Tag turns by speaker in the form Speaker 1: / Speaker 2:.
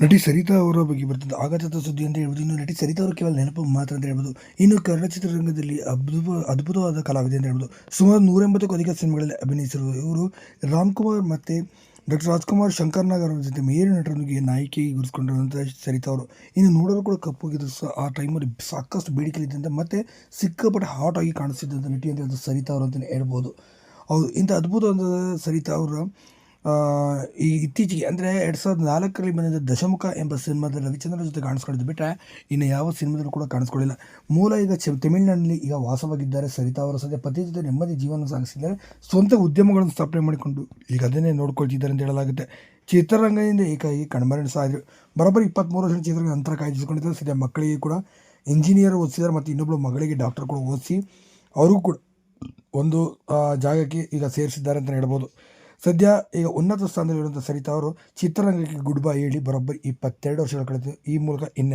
Speaker 1: ನಟಿ ಸರಿತಾ ಅವರ ಬಗ್ಗೆ ಬರ್ತದೆ. ಆಘಾತದ ಸುದ್ದಿ ಅಂತ ಹೇಳ್ಬೋದು. ಇನ್ನು ನಟಿ ಸರಿತಾ ಅವರು ಕೇವಲ ನೆನಪು ಮಾತ್ರ ಅಂತ ಹೇಳ್ಬೋದು. ಇನ್ನು ಕನ್ನಡ ಚಿತ್ರರಂಗದಲ್ಲಿ ಅದ್ಭುತ, ಅದ್ಭುತವಾದ ಕಲಾವಿದೆ ಅಂತ ಹೇಳ್ಬೋದು. ಸುಮಾರು ನೂರ ಎಂಬತ್ತಕ್ಕೂ ಅಧಿಕ ಸಿನಿಮಾಗಳಲ್ಲಿ ಅಭಿನಯಿಸಿರುವ ಇವರು ರಾಮ್ಕುಮಾರ್ ಮತ್ತು ಡಾಕ್ಟರ್ ರಾಜ್ಕುಮಾರ್, ಶಂಕರ್ ನಾಗರ್ ಅವರ ಜೊತೆ ಮೇರು ನಟರೊಂದಿಗೆ ನಾಯಕಿಯಾಗಿ ಗುರುಸ್ಕೊಂಡಿರುವಂಥ ಸರಿತಾ ಅವರು. ಇನ್ನು ನೋಡಲು ಕೂಡ ಕಪ್ಪುಗಿದ್ದು ಸಹ ಆ ಟೈಮಲ್ಲಿ ಸಾಕಷ್ಟು ಬೇಡಿಕೆಲಿದ್ದಂತೆ ಮತ್ತು ಸಿಕ್ಕಾಪಟ್ಟೆ ಹಾಟ್ ಆಗಿ ಕಾಣಿಸ್ತಿದ್ದಂಥ ನಟಿ ಅಂತ ಸರಿತಾ ಅವರು ಅಂತಲೇ ಹೇಳ್ಬೋದು. ಹೌದು, ಇಂಥ ಅದ್ಭುತವಾದ ಸರಿತಾ ಅವರ ಈ ಇತ್ತೀಚೆಗೆ ಅಂದರೆ ಎರಡು ಸಾವಿರದ ನಾಲ್ಕರಲ್ಲಿ ಬಂದಿದ್ದ ದಶಮುಖ ಎಂಬ ಸಿನಿಮಾದಲ್ಲಿ ರವಿಚಂದ್ರನ್ ಜೊತೆ ಕಾಣಿಸ್ಕೊಂಡಿದ್ದು ಬಿಟ್ಟರೆ ಇನ್ನು ಯಾವ ಸಿನಿಮಾದಲ್ಲೂ ಕೂಡ ಕಾಣಿಸ್ಕೊಳ್ಳಿಲ್ಲ. ಮೂಲ ಈಗ ಚ ತಮಿಳುನಾಡಿನಲ್ಲಿ ಈಗ ವಾಸವಾಗಿದ್ದಾರೆ ಸರಿತಾ ಅವರ. ಸದ್ಯ ಪತಿ ಜೊತೆ ನೆಮ್ಮದಿ ಜೀವನ ಸಾಗಿಸಿದ್ದಾರೆ. ಸ್ವಂತ ಉದ್ಯಮಗಳನ್ನು ಸ್ಥಾಪನೆ ಮಾಡಿಕೊಂಡು ಈಗ ಅದನ್ನೇ ನೋಡ್ಕೊಳ್ತಿದ್ದಾರೆ ಅಂತ ಹೇಳಲಾಗುತ್ತೆ. ಚಿತ್ರರಂಗದಿಂದ ಏಕಾಏಕಿ ಕಣ್ಮರಣ ಸಾಧ್ಯ. ಬರೋಬ್ಬರಿ ಇಪ್ಪತ್ತ್ಮೂರು ವರ್ಷ ಚಿತ್ರರಂಗ ಅಂತರ ಕಾಯ್ದಿರಿಸಿಕೊಂಡಿದ್ದಾರೆ. ಸದ್ಯ ಮಕ್ಕಳಿಗೆ ಕೂಡ ಇಂಜಿನಿಯರ್ ಓದಿಸಿದ್ದಾರೆ ಮತ್ತು ಇನ್ನೊಬ್ಬಳು ಮಗಳಿಗೆ ಡಾಕ್ಟರ್ ಕೂಡ ಓದಿಸಿ, ಅವರಿಗೂ ಕೂಡ ಒಂದು ಜಾಗಕ್ಕೆ ಈಗ ಸೇರಿಸಿದ್ದಾರೆ ಅಂತ ಹೇಳ್ಬೋದು. ಸದ್ಯ ಈಗ ಉನ್ನತ ಸ್ಥಾನದಲ್ಲಿರುವಂಥ ಸರಿತಾ ಅವರು ಚಿತ್ರರಂಗಕ್ಕೆ ಗುಡ್ ಬೈ ಹೇಳಿ ಬರೋಬ್ಬರಿ ಇಪ್ಪತ್ತೆರಡು ವರ್ಷಗಳ ಕಳೆದು ಈ ಮೂಲಕ ಇನ್ನು